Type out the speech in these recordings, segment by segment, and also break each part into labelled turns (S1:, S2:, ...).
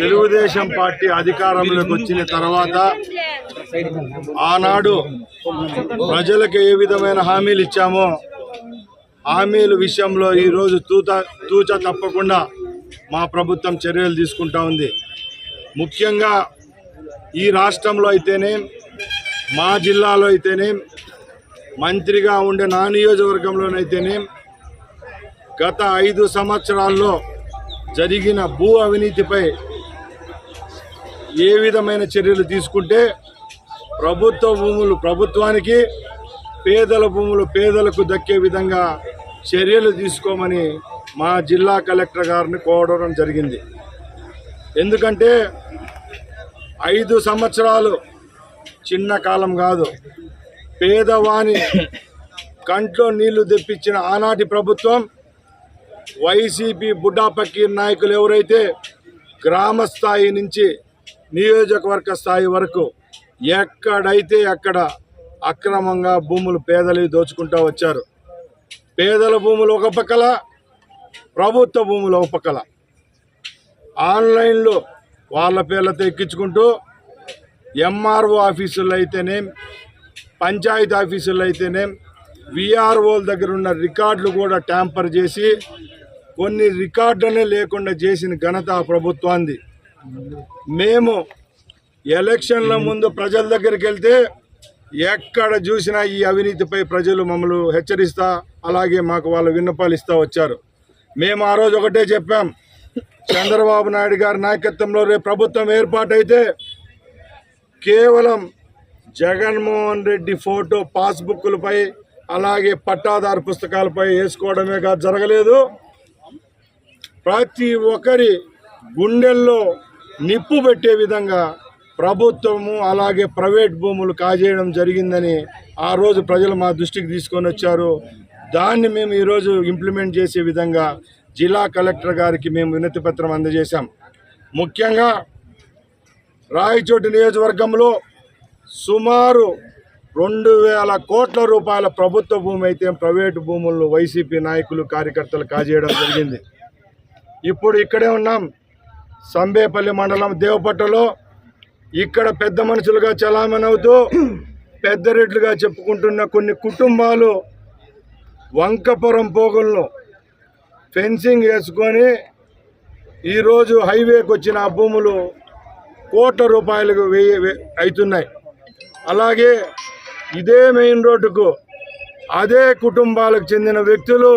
S1: Telugu Desam party అధికారంలోకి వచ్చిన తర్వాత ఆనాడు ప్రజలకు ఏ విధమైన హామీలు ఇచ్చామో హామీల విషయంలో ఈరోజు తూత తూచ తప్పకుండా మా ప్రభుత్వం చర్యలు తీసుకుంటా ఉంది. ముఖ్యంగా ఈ రాష్ట్రంలో అయితేనే మా జిల్లాలో అయితేనే మంత్రిగా ఉండే నా నియోజకవర్గంలోనైతేనే గత ఐదు సంవత్సరాల్లో జరిగిన భూ అవినీతిపై ఏ విధమైన చర్యలు తీసుకుంటే ప్రభుత్వ భూములు ప్రభుత్వానికి పేదల భూములు పేదలకు దక్కే విధంగా చర్యలు తీసుకోమని మా జిల్లా కలెక్టర్ గారిని కోరడం జరిగింది. ఎందుకంటే ఐదు సంవత్సరాలు చిన్న కాలం కాదు. పేదవాని కంట్లో నీళ్ళు తెప్పించిన ఆనాటి ప్రభుత్వం వైసీపీ బుడ్డా పక్కీర్ నాయకులు ఎవరైతే గ్రామ స్థాయి నుంచి నియోజకవర్గ స్థాయి వరకు ఎక్కడైతే అక్కడ అక్రమంగా భూములు పేదలు దోచుకుంటూ వచ్చారు పేదల భూములు ఒక పక్కల ప్రభుత్వ భూములు ఒక పక్కల ఆన్లైన్లో వాళ్ళ పేర్లతో ఎక్కించుకుంటూ ఎంఆర్ఓ ఆఫీసుల్లో అయితేనేం పంచాయతీ ఆఫీసుల్లో అయితేనేం విఆర్ఓల దగ్గర ఉన్న రికార్డులు కూడా ట్యాంపర్ చేసి కొన్ని రికార్డులనే లేకుండా చేసిన ఘనత ప్రభుత్వాన్ని మేము ఎలక్షన్ల ముందు ప్రజల దగ్గరికి వెళ్తే ఎక్కడ చూసినా ఈ అవినీతిపై ప్రజలు మమ్మల్ని హెచ్చరిస్తా అలాగే మాకు వాళ్ళు విన్నపాలు ఇస్తా వచ్చారు. మేము ఆ రోజు ఒకటే చెప్పాం చంద్రబాబు నాయుడు గారి నాయకత్వంలో రేపు ప్రభుత్వం ఏర్పాటైతే కేవలం జగన్మోహన్ రెడ్డి ఫోటో పాస్బుక్లపై అలాగే పట్టాదారు పుస్తకాలపై వేసుకోవడమే కాదు జరగలేదు. ప్రతి ఒక్కరి గుండెల్లో నిప్పు పెట్టే విధంగా ప్రభుత్వము అలాగే ప్రైవేట్ భూములు కాజేయడం జరిగిందని ఆ రోజు ప్రజలు మా దృష్టికి తీసుకొని వచ్చారు. దాన్ని మేము ఈరోజు ఇంప్లిమెంట్ చేసే విధంగా జిల్లా కలెక్టర్ గారికి మేము వినతి పత్రం అందజేశాం. ముఖ్యంగా రాయచోటి నియోజకవర్గంలో సుమారు రెండు వేల కోట్ల రూపాయల ప్రభుత్వ భూమి అయితే ప్రైవేటు భూములను వైసీపీ నాయకులు కార్యకర్తలు కాజేయడం జరిగింది. ఇప్పుడు ఇక్కడే ఉన్నాం. సంబేపల్లి మండలం దేవపట్టలో ఇక్కడ పెద్ద మనుషులుగా చలామణి అవుతూ పెద్ద రెడ్లుగా చెప్పుకుంటున్న కొన్ని కుటుంబాలు వంకపురం పోగులను ఫెన్సింగ్ వేసుకొని ఈరోజు హైవేకి వచ్చిన ఆ భూములు కోట్ల రూపాయలకు వెయ్యి అవుతున్నాయి. అలాగే ఇదే మెయిన్ రోడ్డుకు అదే కుటుంబాలకు చెందిన వ్యక్తులు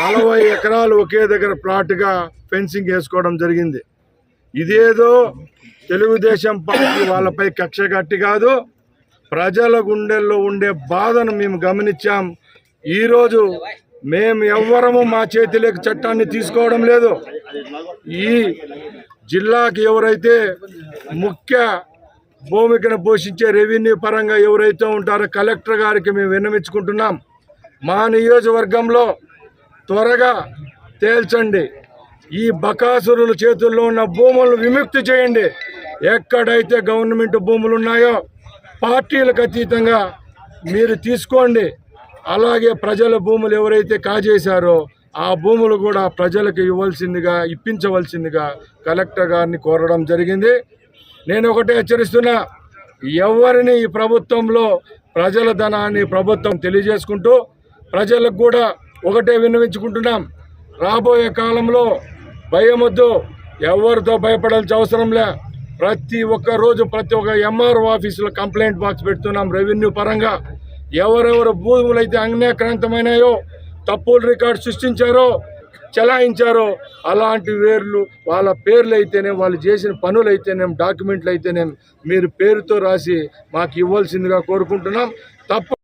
S1: నలభై ఎకరాలు ఒకే దగ్గర ప్లాట్గా ఫెన్సింగ్ వేసుకోవడం జరిగింది. ఇదేదో తెలుగుదేశం పార్టీ వాళ్ళపై కక్ష కట్టి కాదు ప్రజల గుండెల్లో ఉండే బాధను మేము గమనించాం. ఈరోజు మేము ఎవ్వరము మా చేతిలోకి చట్టాన్ని తీసుకోవడం లేదు. ఈ జిల్లాకి ఎవరైతే ముఖ్య భూమికను పోషించే రెవెన్యూ పరంగా ఎవరైతే ఉంటారో కలెక్టర్ గారికి మేము విన్నవించుకుంటున్నాం. మా నియోజకవర్గంలో త్వరగా తేల్చండి. ఈ బకాసురుల చేతుల్లో ఉన్న భూములను విముక్తి చేయండి. ఎక్కడైతే గవర్నమెంట్ భూములు ఉన్నాయో పార్టీలకు అతీతంగా మీరు తీసుకోండి. అలాగే ప్రజల భూములు ఎవరైతే కాజేశారో ఆ భూములు కూడా ప్రజలకు ఇవ్వాల్సిందిగా ఇప్పించవలసిందిగా కలెక్టర్ గారిని కోరడం జరిగింది. నేను ఒకటే హెచ్చరిస్తున్నా ఎవరిని ఈ ప్రభుత్వంలో ప్రజల ధనాన్ని ప్రభుత్వం తెలియజేసుకుంటూ ప్రజలకు కూడా ఒకటే విన్నవించుకుంటున్నాం. రాబోయే కాలంలో భయమొద్దు. ఎవరితో భయపడాల్సిన అవసరం లే. ప్రతి ఒక్క రోజు ప్రతి ఒక్క ఎంఆర్ఓ ఆఫీసులో కంప్లైంట్ బాక్స్ పెడుతున్నాం రెవెన్యూ పరంగా. ఎవరెవరు భూములు అయితే అన్యాక్రాంతమైనాయో తప్పులు రికార్డు సృష్టించారో చలాయించారో అలాంటి వేర్లు వాళ్ళ పేర్లు అయితేనే వాళ్ళు చేసిన పనులు అయితేనేం డాక్యుమెంట్లు అయితేనేం మీరు పేరుతో రాసి మాకు ఇవ్వాల్సిందిగా కోరుకుంటున్నాం. తప్ప